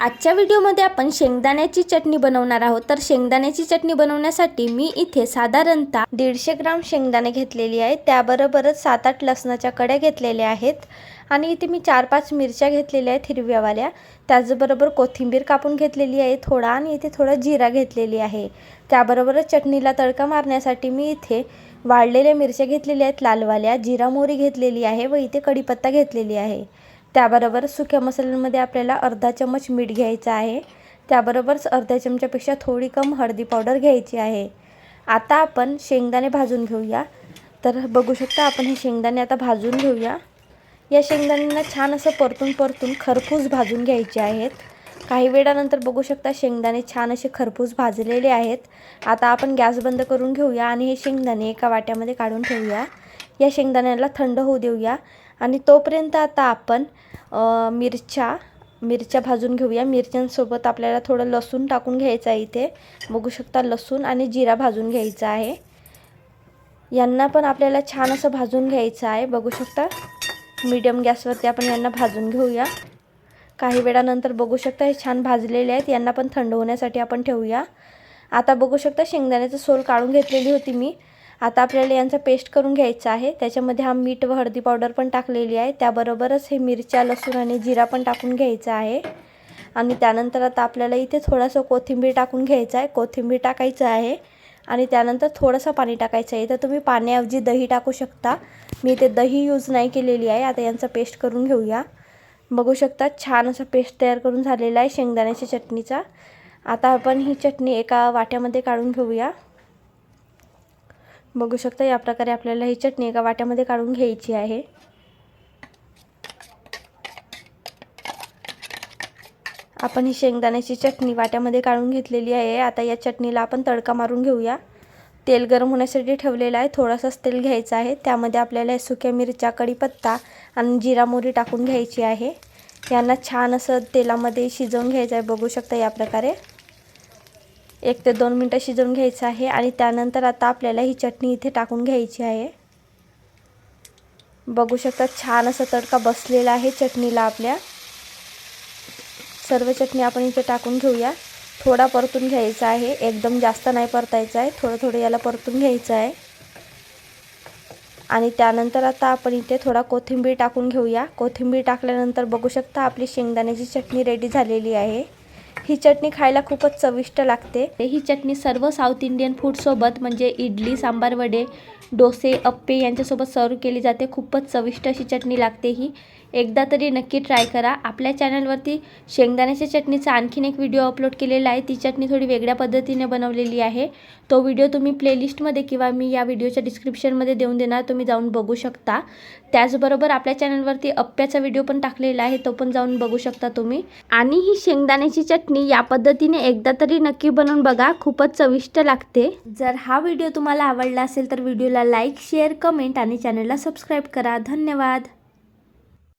आजच्या व्हिडिओमध्ये आपण शेंगदाण्याची चटणी बनवणार आहोत. तर शेंगदाण्याची चटणी बनवण्यासाठी मी इथे साधारणतः दीडशे ग्राम शेंगदाणे घेतलेली आहे त्याबरोबरच सात आठ लसणाच्या कड्या घेतलेल्या आहेत. आणि इथे मी चार पाच मिरच्या घेतलेल्या आहेत हिरव्यावाल्या. त्याचबरोबर कोथिंबीर कापून घेतलेली आहे थोडा आणि इथे थोडा जिरा घेतलेली आहे. त्याबरोबरच चटणीला तडका मारण्यासाठी मी इथे वाळलेल्या मिरच्या घेतलेल्या आहेत लालवाल्या जिरा मोहरी घेतलेली आहे व इथे कढीपत्ता घेतलेली आहे. त्याबरोबर सुक्या मसाल्यांमध्ये आपल्याला अर्धा चमच मीठ घ्यायचं आहे. त्याबरोबरच अर्ध्या चमच्यापेक्षा थोडी कम हळदी पावडर घ्यायची आहे. आता आपण शेंगदाणे भाजून घेऊया. तर बघू शकता आपण हे शेंगदाणे आता भाजून घेऊया. या शेंगदाण्यांना छान असं परतून परतून खरपूस भाजून घ्यायचे आहेत. काही वेळानंतर बघू शकता शेंगदाणे छान असे खरपूस भाजलेले आहेत. आता आपण गॅस बंद करून घेऊया आणि हे शेंगदाणे एका वाट्यामध्ये काढून ठेवूया. या शेंगदाण्याला थंड होऊ देऊया. आणि तोपर्यंत आता आपण मिरच्या मिरच्या भाजून घेऊया. मिरच्यांसोबत आपल्याला थोडं लसूण टाकून घ्यायचं आहे इथे. बघू शकता लसूण आणि जिरा भाजून घ्यायचा आहे. यांना पण आपल्याला छान असं भाजून घ्यायचं आहे. बघू शकता? मीडियम गॅसवरती आपण यांना भाजून घेऊया. काही वेळानंतर बघू शकता हे छान भाजलेले आहेत. यांना पण थंड होण्यासाठी आपण ठेवूया. आता बघू शकता शेंगदाण्याचं सोल काढून घेतलेली होती मी. आता आपल्याला यांचा पेस्ट करून घ्यायचा आहे. त्याच्यामध्ये हा मीठ व हळदी पावडर पण टाकलेली आहे. त्याबरोबरच हे मिरच्या लसूण आणि जिरा पण टाकून घ्यायचा आहे. आणि त्यानंतर आता आपल्याला इथे थोडंसं कोथिंबीर टाकून घ्यायचं आहे. कोथिंबीर टाकायचं आहे. आणि त्यानंतर थोडंसं पाणी टाकायचं आहे. तर तुम्ही पाण्याऐवजी दही टाकू शकता. मी इथे दही यूज नाही केलेली आहे. आता यांचा पेस्ट करून घेऊया. बघू शकता छान असा पेस्ट तयार करून झालेला आहे शेंगदाण्याच्या चटणीचा. आता आपण ही चटणी एका वाट्यामध्ये काढून घेऊया. बघू शकता या प्रकारे आपल्याला ही चटणी एका वाट्यामध्ये काढून घ्यायची आहे. आपण ही शेंगदाण्याची चटणी वाट्यामध्ये काढून घेतलेली आहे. आता या चटणीला आपण तडका मारून घेऊया. तेल गरम होण्यासाठी ठेवलेलं आहे. थोडंसंच तेल घ्यायचं आहे. त्यामध्ये आपल्याला सुक्या मिरच्या कढीपत्ता आणि जिरा मोहरी टाकून घ्यायची आहे. यांना छान असं तेलामध्ये शिजवून घ्यायचं आहे. बघू शकता या प्रकारे. एक ते दोन मिनटं शिजवून घ्यायचं आहे आणि त्यानंतर आता आपल्याला ही चटणी इथे टाकून घ्यायची आहे. बघू शकता छान असा तडका बसलेला आहे चटणीला आपल्या. सर्व चटणी आपण इथे टाकून घेऊया. थोडा परतून घ्यायचा आहे. एकदम जास्त नाही परतायचा आहे. थोडं थोडं याला परतून घ्यायचं आहे. आणि त्यानंतर आता आपण इथे थोडा कोथिंबीर टाकून घेऊया. कोथिंबीर टाकल्यानंतर बघू शकता आपली शेंगदाण्याची चटणी रेडी झालेली आहे. ही चटणी खायला खूपच चविष्ट लागते. ही चटणी सर्व साऊथ इंडियन फूडसोबत म्हणजे इडली सांबार वडे डोसे अप्पे यांच्यासोबत सर्व केली जाते. खूपच चविष्ट अशी चटणी लागते ही. एकदा तरी नक्की ट्राय करा. आपल्या चॅनलवरती शेंगदाण्याच्या चटणीचा आणखीन एक व्हिडिओ अपलोड केलेला आहे. ती चटणी थोडी वेगळ्या पद्धतीने बनवलेली आहे. तो व्हिडिओ तुम्ही प्लेलिस्टमध्ये किंवा मी या व्हिडिओच्या डिस्क्रिप्शनमध्ये देऊन देणार. तुम्ही जाऊन बघू शकता. त्याचबरोबर आपल्या चॅनलवरती अप्प्याचा व्हिडिओ पण टाकलेला आहे. तो पण जाऊन बघू शकता तुम्ही. आणि ही शेंगदाण्याची चटणी या पद्धतीने एकदा तरी नक्की बनवून बघा खूपच चविष्ट लागते. जर हा व्हिडिओ तुम्हाला आवडला असेल तर व्हिडिओला लाईक शेअर कमेंट आणि चॅनलला सबस्क्राईब करा. धन्यवाद.